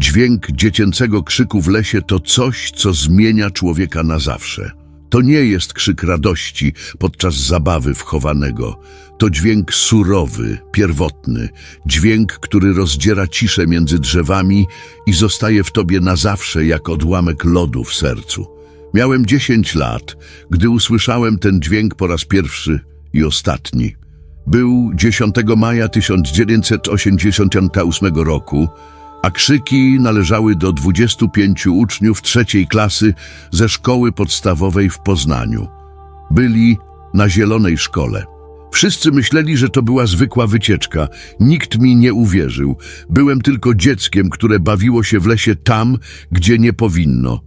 Dźwięk dziecięcego krzyku w lesie to coś, co zmienia człowieka na zawsze. To nie jest krzyk radości podczas zabawy wchowanego. To dźwięk surowy, pierwotny, dźwięk, który rozdziera ciszę między drzewami i zostaje w tobie na zawsze jak odłamek lodu w sercu. Miałem 10 lat, gdy usłyszałem ten dźwięk po raz pierwszy i ostatni. Był 10 maja 1988 roku, a krzyki należały do 25 uczniów trzeciej klasy ze szkoły podstawowej w Poznaniu. Byli na zielonej szkole. Wszyscy myśleli, że to była zwykła wycieczka. Nikt mi nie uwierzył. Byłem tylko dzieckiem, które bawiło się w lesie tam, gdzie nie powinno.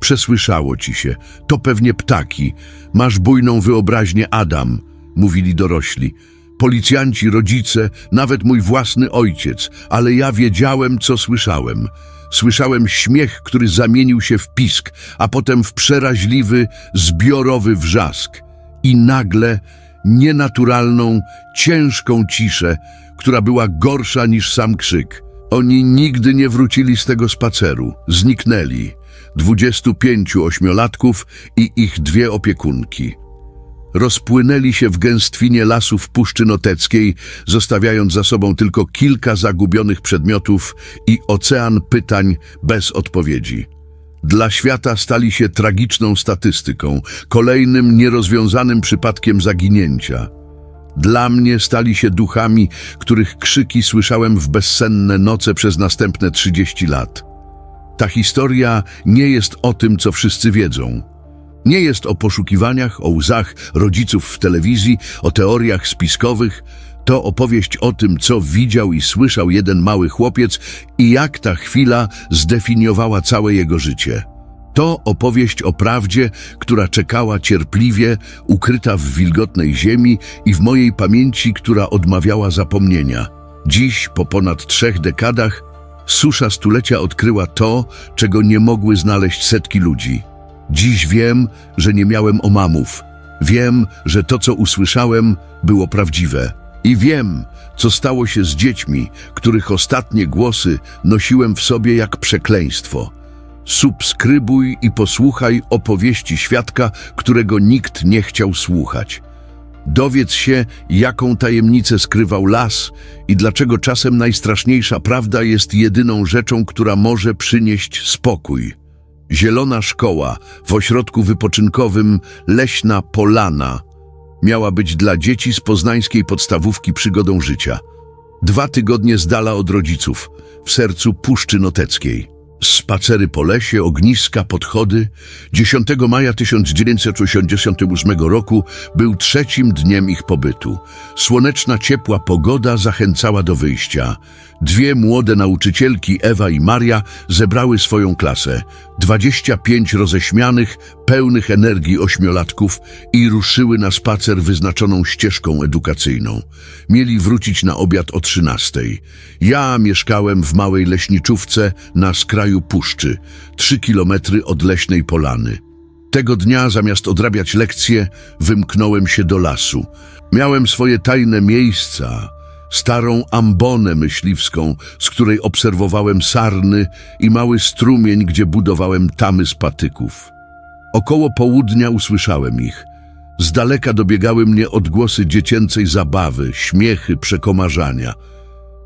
Przesłyszało ci się. To pewnie ptaki. Masz bujną wyobraźnię, Adam, mówili dorośli. Policjanci, rodzice, nawet mój własny ojciec, ale ja wiedziałem, co słyszałem. Słyszałem śmiech, który zamienił się w pisk, a potem w przeraźliwy, zbiorowy wrzask. I nagle nienaturalną, ciężką ciszę, która była gorsza niż sam krzyk. Oni nigdy nie wrócili z tego spaceru. Zniknęli. 25 ośmiolatków i ich dwie opiekunki. Rozpłynęli się w gęstwinie lasów Puszczy Noteckiej, zostawiając za sobą tylko kilka zagubionych przedmiotów i ocean pytań bez odpowiedzi. Dla świata stali się tragiczną statystyką, kolejnym nierozwiązanym przypadkiem zaginięcia. Dla mnie stali się duchami, których krzyki słyszałem w bezsenne noce przez następne 30 lat. Ta historia nie jest o tym, co wszyscy wiedzą. Nie jest o poszukiwaniach, o łzach rodziców w telewizji, o teoriach spiskowych. To opowieść o tym, co widział i słyszał jeden mały chłopiec i jak ta chwila zdefiniowała całe jego życie. To opowieść o prawdzie, która czekała cierpliwie, ukryta w wilgotnej ziemi i w mojej pamięci, która odmawiała zapomnienia. Dziś, po ponad trzech dekadach, susza stulecia odkryła to, czego nie mogły znaleźć setki ludzi. Dziś wiem, że nie miałem omamów. Wiem, że to, co usłyszałem, było prawdziwe. I wiem, co stało się z dziećmi, których ostatnie głosy nosiłem w sobie jak przekleństwo. Subskrybuj i posłuchaj opowieści świadka, którego nikt nie chciał słuchać. Dowiedz się, jaką tajemnicę skrywał las i dlaczego czasem najstraszniejsza prawda jest jedyną rzeczą, która może przynieść spokój. Zielona szkoła w ośrodku wypoczynkowym Leśna Polana miała być dla dzieci z poznańskiej podstawówki przygodą życia. Dwa tygodnie z dala od rodziców, w sercu Puszczy Noteckiej. Spacery po lesie, ogniska, podchody. 10 maja 1988 roku był trzecim dniem ich pobytu. Słoneczna, ciepła pogoda zachęcała do wyjścia. Dwie młode nauczycielki, Ewa i Maria, zebrały swoją klasę. 25 roześmianych, pełnych energii ośmiolatków i ruszyły na spacer wyznaczoną ścieżką edukacyjną. Mieli wrócić na obiad o 13. Ja mieszkałem w małej leśniczówce na skraju puszczy, trzy kilometry od leśnej polany. Tego dnia, zamiast odrabiać lekcje, wymknąłem się do lasu. Miałem swoje tajne miejsca, starą ambonę myśliwską, z której obserwowałem sarny i mały strumień, gdzie budowałem tamy z patyków. Około południa usłyszałem ich. Z daleka dobiegały mnie odgłosy dziecięcej zabawy, śmiechy, przekomarzania.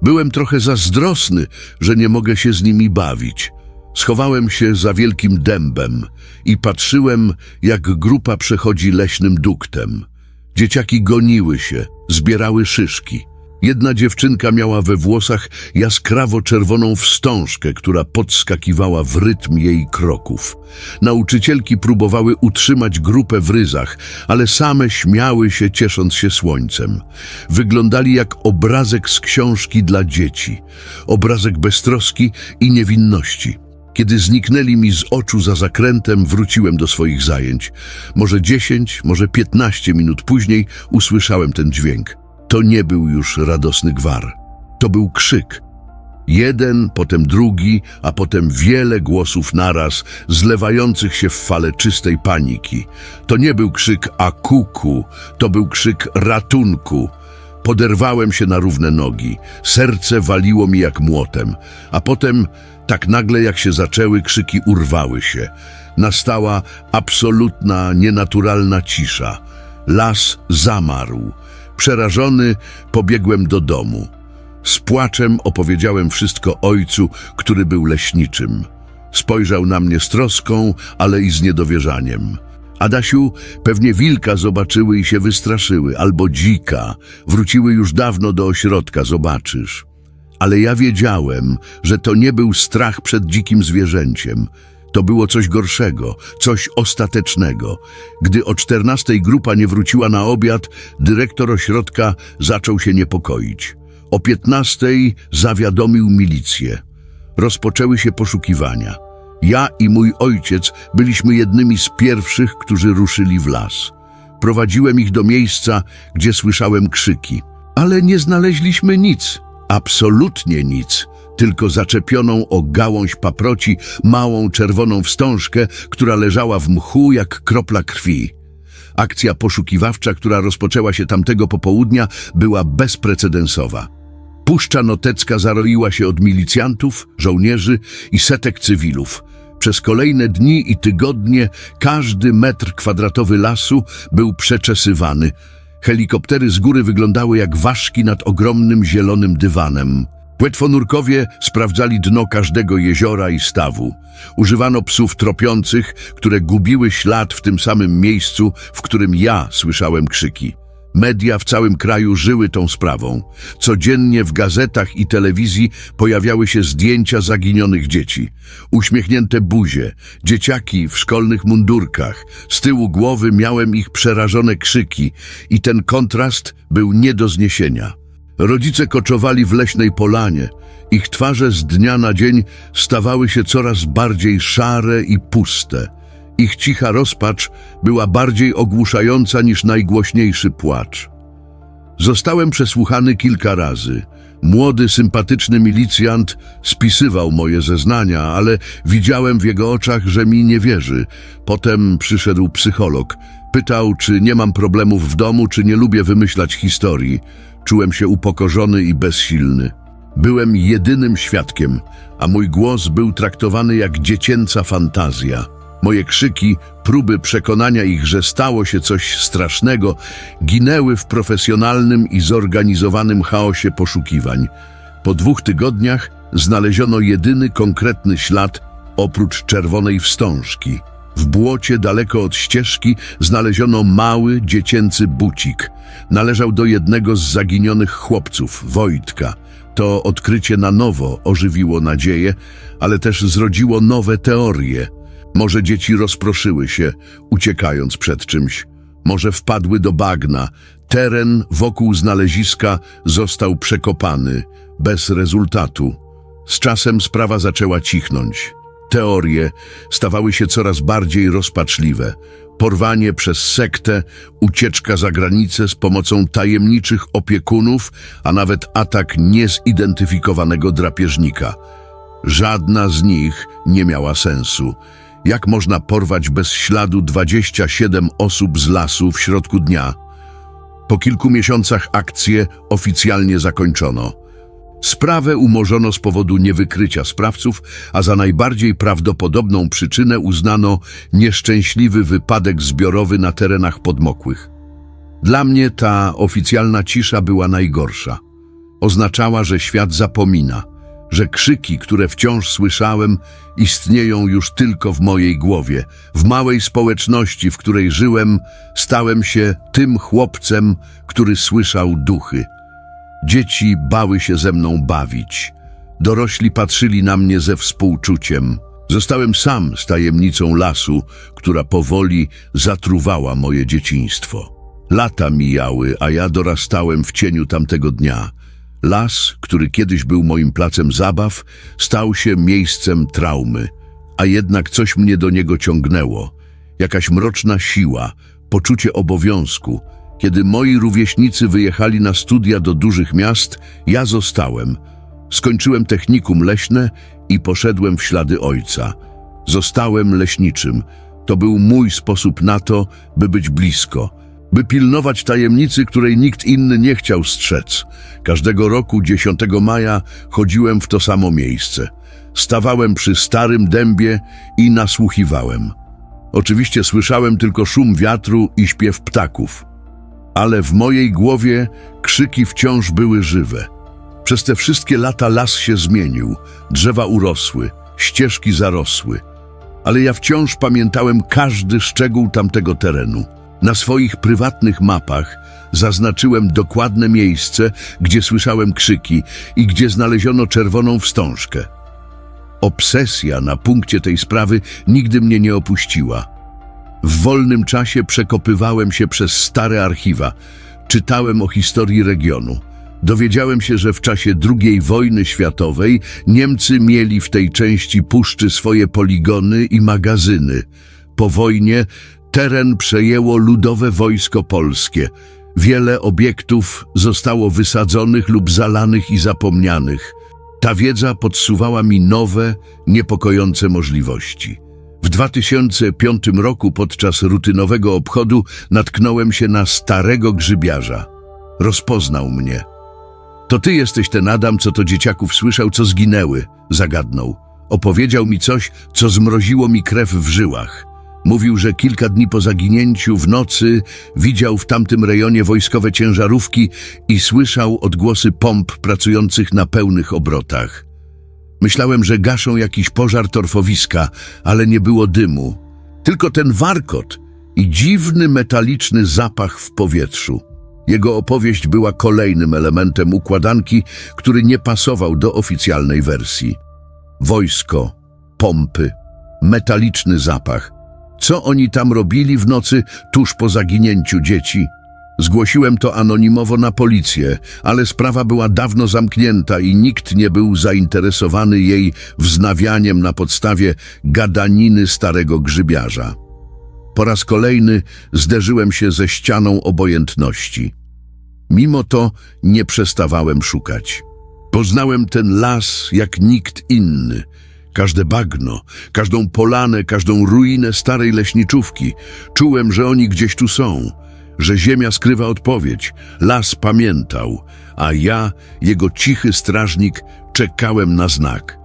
Byłem trochę zazdrosny, że nie mogę się z nimi bawić. Schowałem się za wielkim dębem i patrzyłem, jak grupa przechodzi leśnym duktem. Dzieciaki goniły się, zbierały szyszki. Jedna dziewczynka miała we włosach jaskrawo-czerwoną wstążkę, która podskakiwała w rytm jej kroków. Nauczycielki próbowały utrzymać grupę w ryzach, ale same śmiały się, ciesząc się słońcem. Wyglądali jak obrazek z książki dla dzieci. Obrazek beztroski i niewinności. Kiedy zniknęli mi z oczu za zakrętem, wróciłem do swoich zajęć. Może dziesięć, może piętnaście minut później usłyszałem ten dźwięk. To nie był już radosny gwar. To był krzyk. Jeden, potem drugi, a potem wiele głosów naraz, zlewających się w fale czystej paniki. To nie był krzyk a kuku, to był krzyk ratunku. Poderwałem się na równe nogi. Serce waliło mi jak młotem. A potem Tak nagle jak się zaczęły, krzyki urwały się. Nastała absolutna, nienaturalna cisza. Las zamarł. Przerażony pobiegłem do domu. Z płaczem opowiedziałem wszystko ojcu, który był leśniczym. Spojrzał na mnie z troską, ale i z niedowierzaniem. Adasiu, pewnie wilka zobaczyły i się wystraszyły, albo dzika. Wróciły już dawno do ośrodka, zobaczysz. Ale ja wiedziałem, że to nie był strach przed dzikim zwierzęciem. To było coś gorszego, coś ostatecznego. Gdy o czternastej grupa nie wróciła na obiad, dyrektor ośrodka zaczął się niepokoić. O piętnastej zawiadomił milicję. Rozpoczęły się poszukiwania. Ja i mój ojciec byliśmy jednymi z pierwszych, którzy ruszyli w las. Prowadziłem ich do miejsca, gdzie słyszałem krzyki. Ale nie znaleźliśmy nic. Absolutnie nic. Tylko zaczepioną o gałąź paproci małą czerwoną wstążkę, która leżała w mchu jak kropla krwi. Akcja poszukiwawcza, która rozpoczęła się tamtego popołudnia, była bezprecedensowa. Puszcza Notecka zaroiła się od milicjantów, żołnierzy i setek cywilów. Przez kolejne dni i tygodnie każdy metr kwadratowy lasu był przeczesywany. Helikoptery z góry wyglądały jak ważki nad ogromnym zielonym dywanem. Płetwonurkowie sprawdzali dno każdego jeziora i stawu. Używano psów tropiących, które gubiły ślad w tym samym miejscu, w którym ja słyszałem krzyki. Media w całym kraju żyły tą sprawą. Codziennie w gazetach i telewizji pojawiały się zdjęcia zaginionych dzieci. Uśmiechnięte buzie, dzieciaki w szkolnych mundurkach. Z tyłu głowy miałem ich przerażone krzyki i ten kontrast był nie do zniesienia. Rodzice koczowali w leśnej polanie. Ich twarze z dnia na dzień stawały się coraz bardziej szare i puste. Ich cicha rozpacz była bardziej ogłuszająca niż najgłośniejszy płacz. Zostałem przesłuchany kilka razy. Młody, sympatyczny milicjant spisywał moje zeznania, ale widziałem w jego oczach, że mi nie wierzy. Potem przyszedł psycholog. Pytał, czy nie mam problemów w domu, czy nie lubię wymyślać historii. Czułem się upokorzony i bezsilny. Byłem jedynym świadkiem, a mój głos był traktowany jak dziecięca fantazja. Moje krzyki, próby przekonania ich, że stało się coś strasznego, ginęły w profesjonalnym i zorganizowanym chaosie poszukiwań. Po dwóch tygodniach znaleziono jedyny konkretny ślad oprócz czerwonej wstążki. W błocie daleko od ścieżki znaleziono mały, dziecięcy bucik. Należał do jednego z zaginionych chłopców, Wojtka. To odkrycie na nowo ożywiło nadzieję, ale też zrodziło nowe teorie. Może dzieci rozproszyły się, uciekając przed czymś. Może wpadły do bagna. Teren wokół znaleziska został przekopany, bez rezultatu. Z czasem sprawa zaczęła cichnąć. Teorie stawały się coraz bardziej rozpaczliwe. Porwanie przez sektę, ucieczka za granicę z pomocą tajemniczych opiekunów, a nawet atak niezidentyfikowanego drapieżnika. Żadna z nich nie miała sensu. Jak można porwać bez śladu 27 osób z lasu w środku dnia? Po kilku miesiącach akcję oficjalnie zakończono. Sprawę umorzono z powodu niewykrycia sprawców, a za najbardziej prawdopodobną przyczynę uznano nieszczęśliwy wypadek zbiorowy na terenach podmokłych. Dla mnie ta oficjalna cisza była najgorsza. Oznaczała, że świat zapomina, że krzyki, które wciąż słyszałem, istnieją już tylko w mojej głowie. W małej społeczności, w której żyłem, stałem się tym chłopcem, który słyszał duchy. Dzieci bały się ze mną bawić. Dorośli patrzyli na mnie ze współczuciem. Zostałem sam z tajemnicą lasu, która powoli zatruwała moje dzieciństwo. Lata mijały, a ja dorastałem w cieniu tamtego dnia. Las, który kiedyś był moim placem zabaw, stał się miejscem traumy, a jednak coś mnie do niego ciągnęło. Jakaś mroczna siła, poczucie obowiązku. Kiedy moi rówieśnicy wyjechali na studia do dużych miast, ja zostałem. Skończyłem technikum leśne i poszedłem w ślady ojca. Zostałem leśniczym. To był mój sposób na to, by być blisko. by pilnować tajemnicy, której nikt inny nie chciał strzec. Każdego roku 10 maja chodziłem w to samo miejsce. Stawałem przy starym dębie i nasłuchiwałem. Oczywiście słyszałem tylko szum wiatru i śpiew ptaków, ale w mojej głowie krzyki wciąż były żywe. Przez te wszystkie lata las się zmienił, drzewa urosły, ścieżki zarosły, ale ja wciąż pamiętałem każdy szczegół tamtego terenu. Na swoich prywatnych mapach zaznaczyłem dokładne miejsce, gdzie słyszałem krzyki i gdzie znaleziono czerwoną wstążkę. Obsesja na punkcie tej sprawy nigdy mnie nie opuściła. W wolnym czasie przekopywałem się przez stare archiwa, czytałem o historii regionu. Dowiedziałem się, że w czasie II wojny światowej Niemcy mieli w tej części puszczy swoje poligony i magazyny. Po wojnie teren przejęło Ludowe Wojsko Polskie. Wiele obiektów zostało wysadzonych lub zalanych i zapomnianych. Ta wiedza podsuwała mi nowe, niepokojące możliwości. W 2005 roku podczas rutynowego obchodu natknąłem się na starego grzybiarza. Rozpoznał mnie. To ty jesteś ten Adam, co to dzieciaków słyszał, co zginęły, zagadnął. Opowiedział mi coś, co zmroziło mi krew w żyłach. Mówił, że kilka dni po zaginięciu w nocy widział w tamtym rejonie wojskowe ciężarówki i słyszał odgłosy pomp pracujących na pełnych obrotach. Myślałem, że gaszą jakiś pożar torfowiska, ale nie było dymu. Tylko ten warkot i dziwny metaliczny zapach w powietrzu. Jego opowieść była kolejnym elementem układanki, który nie pasował do oficjalnej wersji. Wojsko, pompy, metaliczny zapach. Co oni tam robili w nocy tuż po zaginięciu dzieci? Zgłosiłem to anonimowo na policję, ale sprawa była dawno zamknięta i nikt nie był zainteresowany jej wznawianiem na podstawie gadaniny starego grzybiarza. Po raz kolejny zderzyłem się ze ścianą obojętności. Mimo to nie przestawałem szukać. Poznałem ten las jak nikt inny. Każde bagno, każdą polanę, każdą ruinę starej leśniczówki. Czułem, że oni gdzieś tu są, że ziemia skrywa odpowiedź. Las pamiętał, a ja, jego cichy strażnik, czekałem na znak.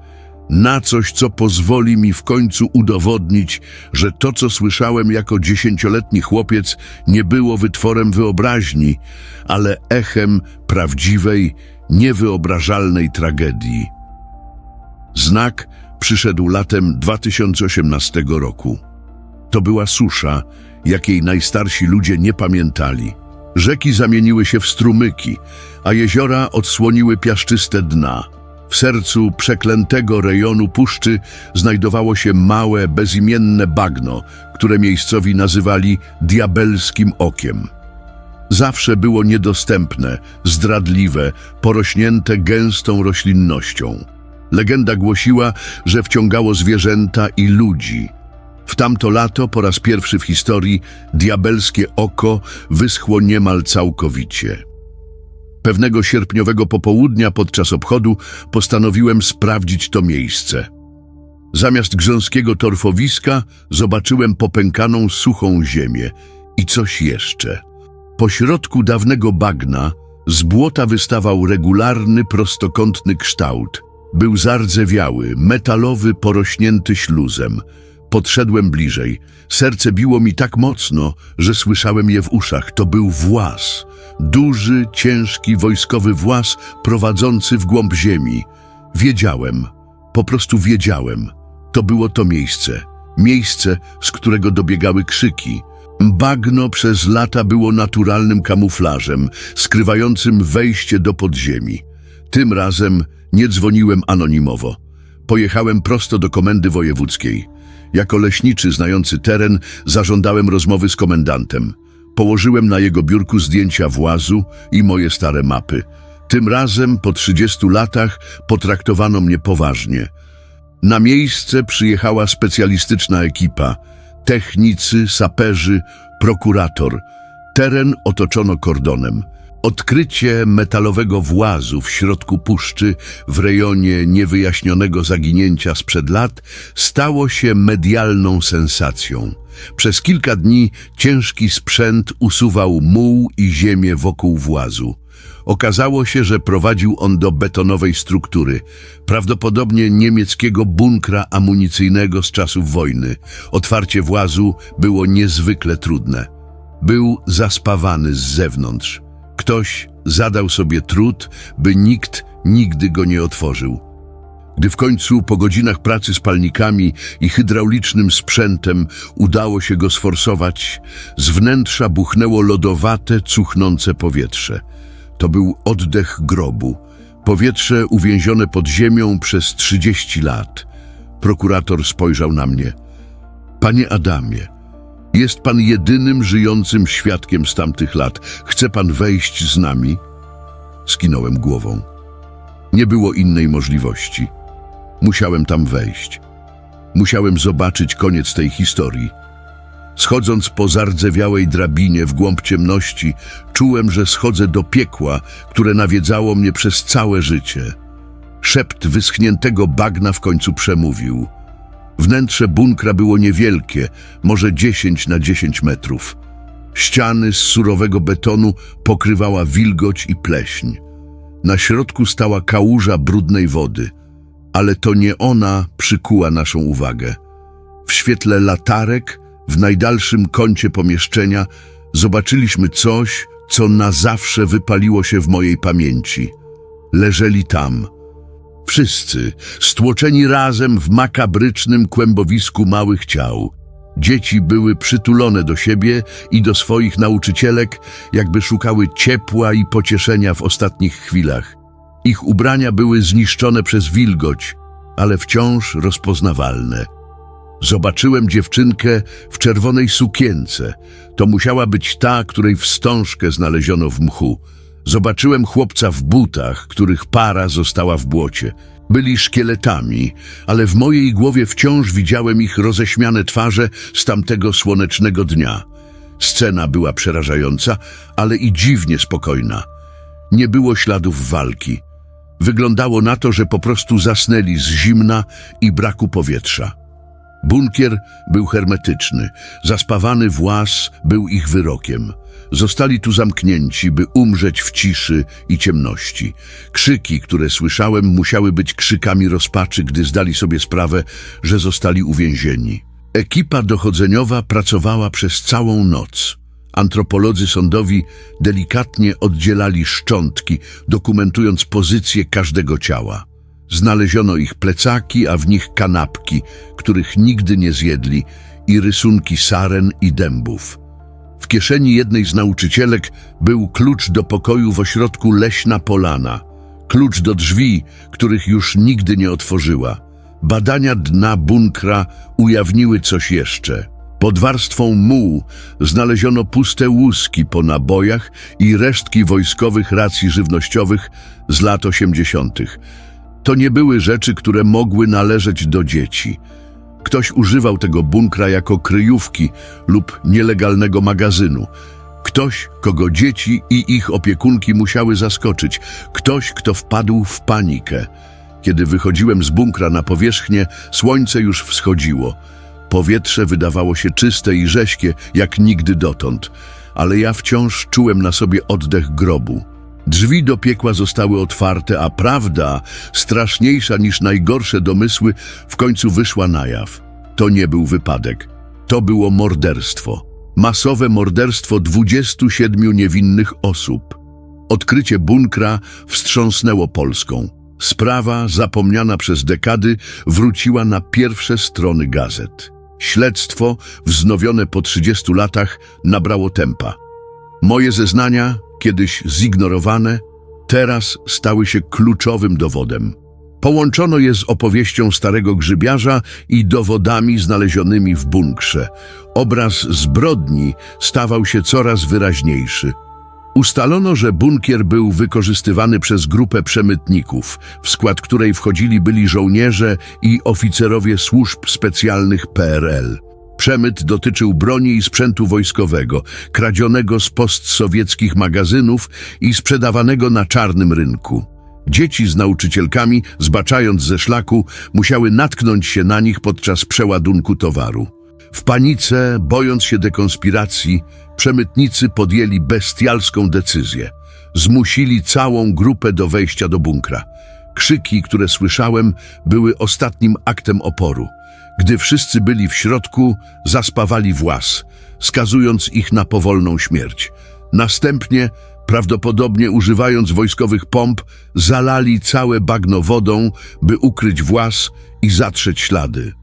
Na coś, co pozwoli mi w końcu udowodnić, że to, co słyszałem jako dziesięcioletni chłopiec, nie było wytworem wyobraźni, ale echem prawdziwej, niewyobrażalnej tragedii. Znak przyszedł latem 2018 roku. To była susza, jakiej najstarsi ludzie nie pamiętali. Rzeki zamieniły się w strumyki, a jeziora odsłoniły piaszczyste dna. W sercu przeklętego rejonu puszczy znajdowało się małe, bezimienne bagno, które miejscowi nazywali diabelskim okiem. Zawsze było niedostępne, zdradliwe, porośnięte gęstą roślinnością. Legenda głosiła, że wciągało zwierzęta i ludzi. W tamto lato, po raz pierwszy w historii, diabelskie oko wyschło niemal całkowicie. Pewnego sierpniowego popołudnia podczas obchodu postanowiłem sprawdzić to miejsce. Zamiast grząskiego torfowiska zobaczyłem popękaną, suchą ziemię i coś jeszcze. Po środku dawnego bagna z błota wystawał regularny, prostokątny kształt. Był zardzewiały, metalowy, porośnięty śluzem. Podszedłem bliżej. Serce biło mi tak mocno, że słyszałem je w uszach. To był włas. Duży, ciężki, wojskowy włas prowadzący w głąb ziemi. Wiedziałem, po prostu wiedziałem. To było to miejsce. Miejsce, z którego dobiegały krzyki. Bagno przez lata było naturalnym kamuflażem, skrywającym wejście do podziemi. Tym razem nie dzwoniłem anonimowo. Pojechałem prosto do komendy wojewódzkiej. Jako leśniczy znający teren zażądałem rozmowy z komendantem. Położyłem na jego biurku zdjęcia włazu i moje stare mapy. Tym razem, po 30 latach, potraktowano mnie poważnie. Na miejsce przyjechała specjalistyczna ekipa. Technicy, saperzy, prokurator. Teren otoczono kordonem. Odkrycie metalowego włazu w środku puszczy w rejonie niewyjaśnionego zaginięcia sprzed lat stało się medialną sensacją. Przez kilka dni ciężki sprzęt usuwał muł i ziemię wokół włazu. Okazało się, że prowadził on do betonowej struktury, prawdopodobnie niemieckiego bunkra amunicyjnego z czasów wojny. Otwarcie włazu było niezwykle trudne. Był zaspawany z zewnątrz. Ktoś zadał sobie trud, by nikt nigdy go nie otworzył. Gdy w końcu po godzinach pracy z palnikami i hydraulicznym sprzętem udało się go sforsować, z wnętrza buchnęło lodowate, cuchnące powietrze. To był oddech grobu. Powietrze uwięzione pod ziemią przez 30 lat. Prokurator spojrzał na mnie. Panie Adamie, jest pan jedynym żyjącym świadkiem z tamtych lat. Chce pan wejść z nami? Skinąłem głową. Nie było innej możliwości. Musiałem tam wejść. Musiałem zobaczyć koniec tej historii. Schodząc po zardzewiałej drabinie w głąb ciemności, czułem, że schodzę do piekła, które nawiedzało mnie przez całe życie. Szept wyschniętego bagna w końcu przemówił. Wnętrze bunkra było niewielkie, może 10 na 10 metrów. Ściany z surowego betonu pokrywała wilgoć i pleśń. Na środku stała kałuża brudnej wody, ale to nie ona przykuła naszą uwagę. W świetle latarek, w najdalszym kącie pomieszczenia, zobaczyliśmy coś, co na zawsze wypaliło się w mojej pamięci. Leżeli tam. Wszyscy, stłoczeni razem w makabrycznym kłębowisku małych ciał. Dzieci były przytulone do siebie i do swoich nauczycielek, jakby szukały ciepła i pocieszenia w ostatnich chwilach. Ich ubrania były zniszczone przez wilgoć, ale wciąż rozpoznawalne. Zobaczyłem dziewczynkę w czerwonej sukience. To musiała być ta, której wstążkę znaleziono w mchu. Zobaczyłem chłopca w butach, których para została w błocie. Byli szkieletami, ale w mojej głowie wciąż widziałem ich roześmiane twarze z tamtego słonecznego dnia. Scena była przerażająca, ale i dziwnie spokojna. Nie było śladów walki. Wyglądało na to, że po prostu zasnęli z zimna i braku powietrza. Bunkier był hermetyczny, zaspawany włas był ich wyrokiem. Zostali tu zamknięci, by umrzeć w ciszy i ciemności. Krzyki, które słyszałem, musiały być krzykami rozpaczy, gdy zdali sobie sprawę, że zostali uwięzieni. Ekipa dochodzeniowa pracowała przez całą noc. Antropolodzy sądowi delikatnie oddzielali szczątki, dokumentując pozycję każdego ciała. Znaleziono ich plecaki, a w nich kanapki, których nigdy nie zjedli, i rysunki saren i dębów. W kieszeni jednej z nauczycielek był klucz do pokoju w ośrodku Leśna Polana. Klucz do drzwi, których już nigdy nie otworzyła. Badania dna bunkra ujawniły coś jeszcze. Pod warstwą mułu znaleziono puste łuski po nabojach i resztki wojskowych racji żywnościowych z lat osiemdziesiątych. To nie były rzeczy, które mogły należeć do dzieci. Ktoś używał tego bunkra jako kryjówki lub nielegalnego magazynu. Ktoś, kogo dzieci i ich opiekunki musiały zaskoczyć. Ktoś, kto wpadł w panikę. Kiedy wychodziłem z bunkra na powierzchnię, słońce już wschodziło. Powietrze wydawało się czyste i rześkie, jak nigdy dotąd, ale ja wciąż czułem na sobie oddech grobu. Drzwi do piekła zostały otwarte, a prawda, straszniejsza niż najgorsze domysły, w końcu wyszła na jaw. To nie był wypadek. To było morderstwo. Masowe morderstwo 27 niewinnych osób. Odkrycie bunkra wstrząsnęło Polską. Sprawa, zapomniana przez dekady, wróciła na pierwsze strony gazet. Śledztwo, wznowione po 30 latach, nabrało tempa. Moje zeznania, kiedyś zignorowane, teraz stały się kluczowym dowodem. Połączono je z opowieścią starego grzybiarza i dowodami znalezionymi w bunkrze. Obraz zbrodni stawał się coraz wyraźniejszy. Ustalono, że bunkier był wykorzystywany przez grupę przemytników, w skład której wchodzili byli żołnierze i oficerowie służb specjalnych PRL. Przemyt dotyczył broni i sprzętu wojskowego, kradzionego z postsowieckich magazynów i sprzedawanego na czarnym rynku. Dzieci z nauczycielkami, zbaczając ze szlaku, musiały natknąć się na nich podczas przeładunku towaru. W panice, bojąc się dekonspiracji, przemytnicy podjęli bestialską decyzję. Zmusili całą grupę do wejścia do bunkra. Krzyki, które słyszałem, były ostatnim aktem oporu. Gdy wszyscy byli w środku, zaspawali włas, skazując ich na powolną śmierć. Następnie, prawdopodobnie używając wojskowych pomp, zalali całe bagno wodą, by ukryć włas i zatrzeć ślady.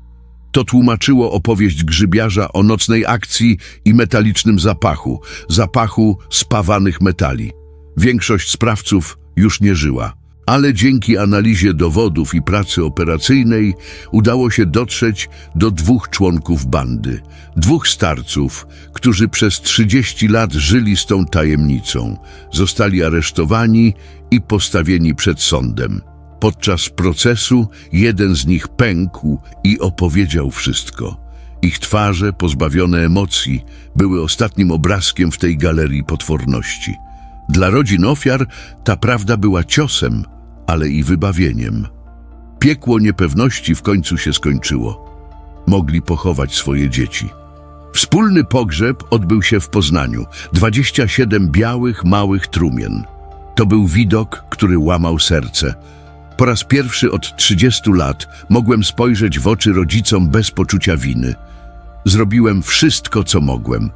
To tłumaczyło opowieść grzybiarza o nocnej akcji i metalicznym zapachu, zapachu spawanych metali. Większość sprawców już nie żyła, ale dzięki analizie dowodów i pracy operacyjnej udało się dotrzeć do dwóch członków bandy, dwóch starców, którzy przez 30 lat żyli z tą tajemnicą. Zostali aresztowani i postawieni przed sądem. Podczas procesu jeden z nich pękł i opowiedział wszystko. Ich twarze, pozbawione emocji, były ostatnim obrazkiem w tej galerii potworności. Dla rodzin ofiar ta prawda była ciosem, ale i wybawieniem. Piekło niepewności w końcu się skończyło. Mogli pochować swoje dzieci. Wspólny pogrzeb odbył się w Poznaniu. 27 białych, małych trumien. To był widok, który łamał serce. Po raz pierwszy od 30 lat mogłem spojrzeć w oczy rodzicom bez poczucia winy. Zrobiłem wszystko, co mogłem.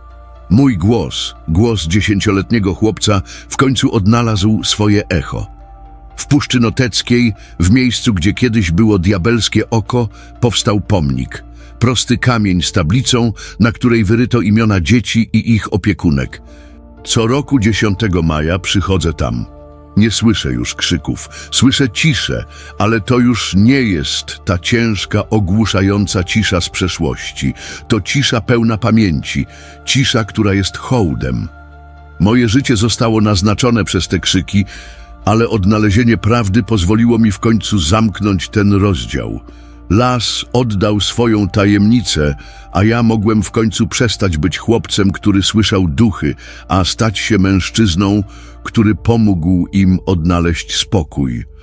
Mój głos, głos dziesięcioletniego chłopca, w końcu odnalazł swoje echo. W Puszczy Noteckiej, w miejscu, gdzie kiedyś było diabelskie oko, powstał pomnik. Prosty kamień z tablicą, na której wyryto imiona dzieci i ich opiekunek. Co roku 10 maja przychodzę tam. Nie słyszę już krzyków, słyszę ciszę, ale to już nie jest ta ciężka, ogłuszająca cisza z przeszłości. To cisza pełna pamięci, cisza, która jest hołdem. Moje życie zostało naznaczone przez te krzyki, ale odnalezienie prawdy pozwoliło mi w końcu zamknąć ten rozdział. Las oddał swoją tajemnicę, a ja mogłem w końcu przestać być chłopcem, który słyszał duchy, a stać się mężczyzną, który pomógł im odnaleźć spokój.